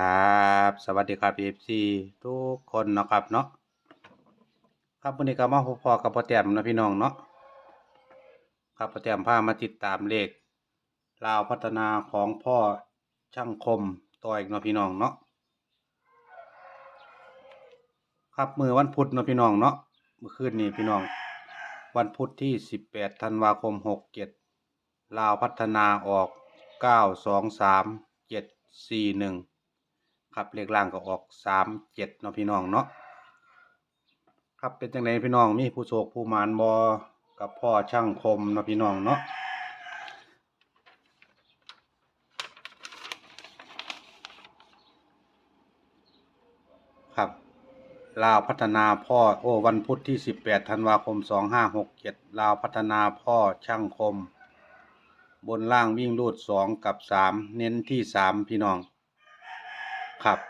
ครับสวัสดีครับ FC ทุกคนนะครับเนาะครับวันนี้ก็มาพบพอกับพ่อแต้มนะพี่น้องเนาะครับพ่อแต้มพามาติดตามเลขลาวพัฒนาของพ่อช่างคมต่ออีกเนาะพี่น้องเนาะครับมือวันพุธเนาะพี่น้องเนาะเมื่อคืนนี้พี่น้อง วันพุธที่ 18ธันวาคม67ลาวพัฒนาออก 923 741 ครับเลขล่างก็ออกสามเจ็ดเนาะพี่น้องเนาะครับเป็นจังไดพี่น้องมีผู้โชคผู้มานบอกับพ่อช่างคมเนาะพี่น้องเนาะครับลาวพัฒนาพ่อโอ้วันพุธที่สิบแปดธันวาคมสองห้าหกเจ็ดลาวพัฒนาพ่อช่างคม บนล่างวิ่งรูดสองกับสามเน้นที่สามพี่น้อง ครับ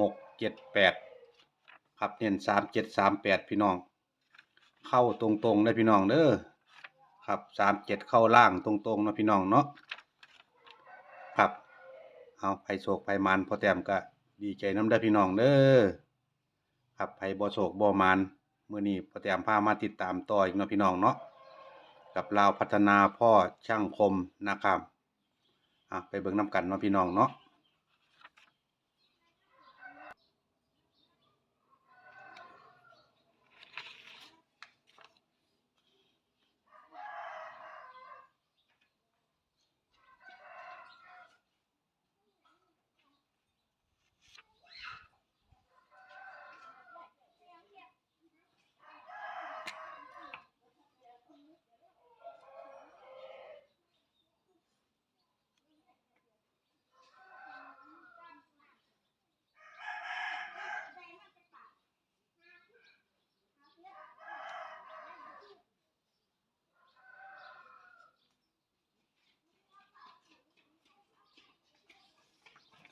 หกเจ็ดแปดครับเน้นสามเจ็ดสามแปดพี่น้อง เข้าตรงๆเลยพี่น้องเด้อครับสามเจ็ดเข้าล่างตรงๆนะพี่น้องเนาะครับเอาไผ่โศกไผ่มันพอแต้มก็ดีใจน้ำได้พี่น้องเด้อครับไผ่บ่โศกบ่มันเมื้อนี้พอแต้มพามาติดตามต่ออีกนะพี่น้องเนาะกับลาวพัฒนาพ่อช่างคมนะครับอะไปเบิ่งน้ำกันเนาะพี่น้องเนาะ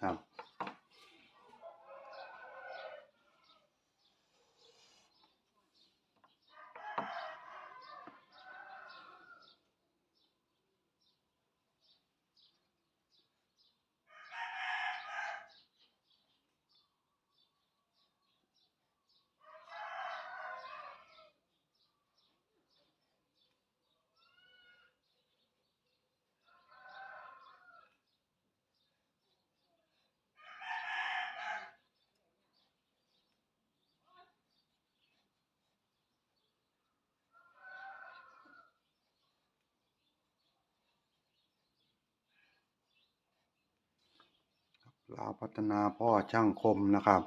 ครับ ลาวพัฒนาพ่อช่างคมนะครับ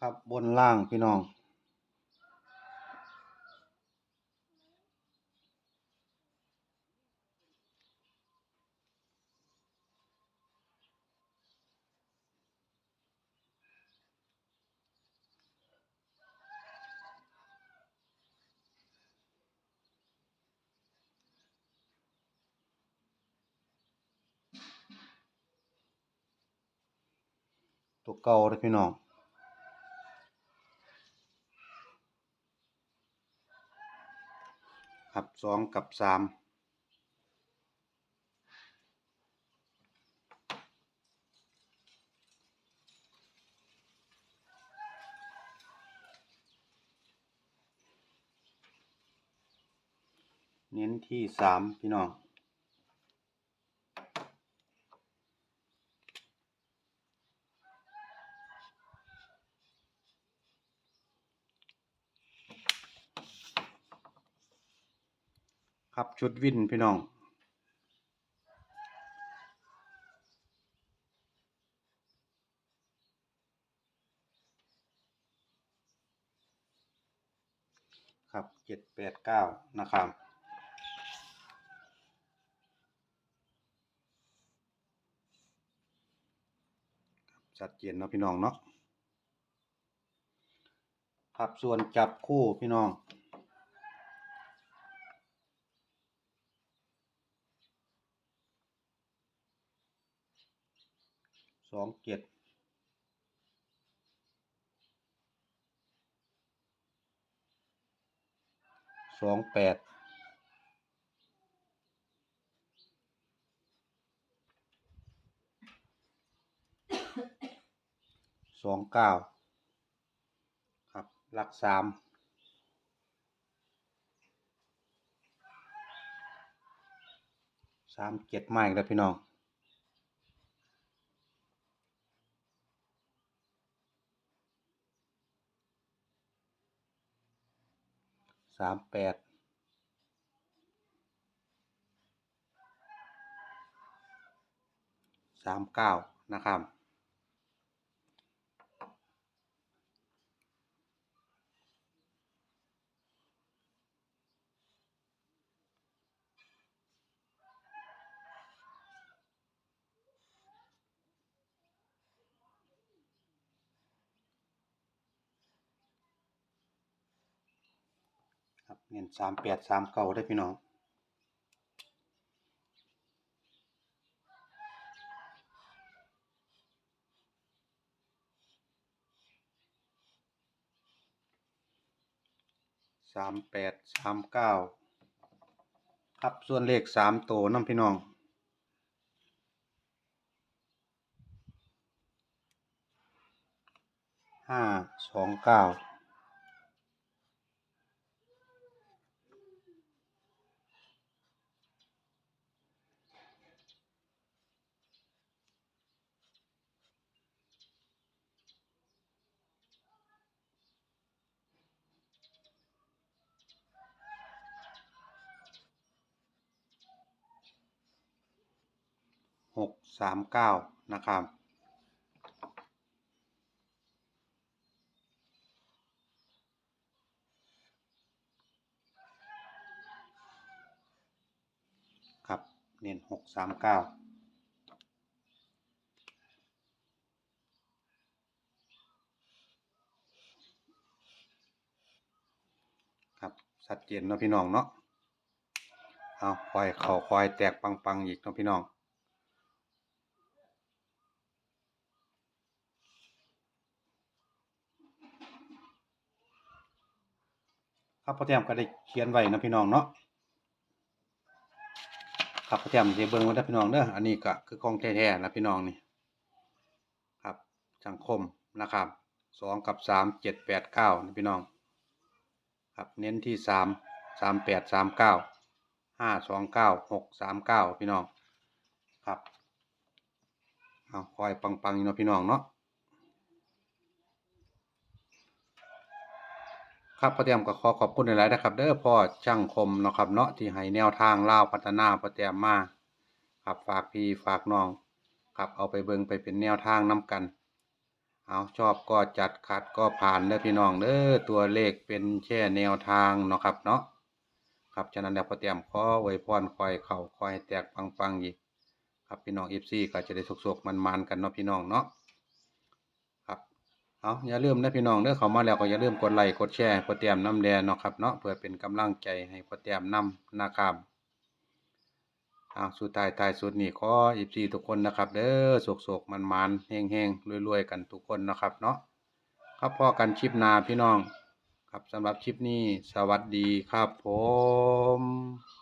ครับบนล่างพี่น้อง ตัวเก่าเลยพี่น้องครับสองกับสามเน้นที่สามพี่น้อง ครับชุดวินพี่น้อง ครับเจ็ดแปดเก้านะครับชัดเจนเนาะพี่น้องเนาะครับส่วนจับคู่พี่น้อง องเจ็ดสองแปดสองเก้าครับหลักสามสามเจ็ดไม้แล้วพี่น้อง สามแปดสามเก้านะครับ เงินสามแปดสามเก้าได้พี่น้องสามแปดสามเก้าครับส่วนเลขสามตัวน้ำพี่น้องห้าสองเก้า หกสามเก้านะครับ ครับเน้นหกสามเก้าครับชัดเจนเนาะพี่น้องเนาะเอาคอยเข่าคอยแตกปังๆอีกเนาะพี่น้อง ครับพ่อแต้มก็ได้เขียนไว้นะพี่น้องเนาะครับพ่อแต้มจะเบิ่งไว้นะพี่น้องเด้ออันนี้ก็คือของแท้ๆนะพี่น้องนี่ครับสังคมนะครับสองกับสามเจ็ดแปดเก้านะพี่น้อง ครับเน้นที่สามสามแปดสามเก้าห้าสองเก้าหกสามเก้าพี่น้องครับเอาคอยปังๆอยู่เนาะพี่น้องเนาะ ครับพ่อเตรียมก็ขอขอบคุณหลายๆนะครับ เด้อพ่อช่างคมเนาะครับเนาะที่ให้แนวทางเล่าพัฒนาพ่อเตรียมมาครับฝากพี่ฝากน้องครับเอาไปเบิงไปเป็นแนวทางนํกัน เอาชอบก็จัดขัดก็ผ่านเด้อพี่น้องเด้อตัวเลขเป็นแค่แนวทางเนาะครับเนาะครับฉะนั้นแล้วพ่อเตรียมขอไว้พรคอยเข่าคอยแตกปังๆอีกครับพี่น้อง FC ก็จะได้สุกๆมันๆกันเนาะพี่น้องเนาะ เอาอย่าลืมนะพี่น้องเด้อเข้ามาแล้วก็อย่าลืมกดไลค์กดแชร์โปรแตรียมน้ำแดงเนาะครับเนาะเพื่อเป็นกำลังใจให้โปรแตรียมน้ำนะครับเอาสุดท้ายท้ายสุดนี่ขออีพีทุกคนนะครับเด้อโศกๆมันๆเฮงๆรวยๆกันทุกคนนะครับเนาะครับพ่อกันคลิปนาพี่น้อง ครับสำหรับคลิปนี้สวัสดีครับผม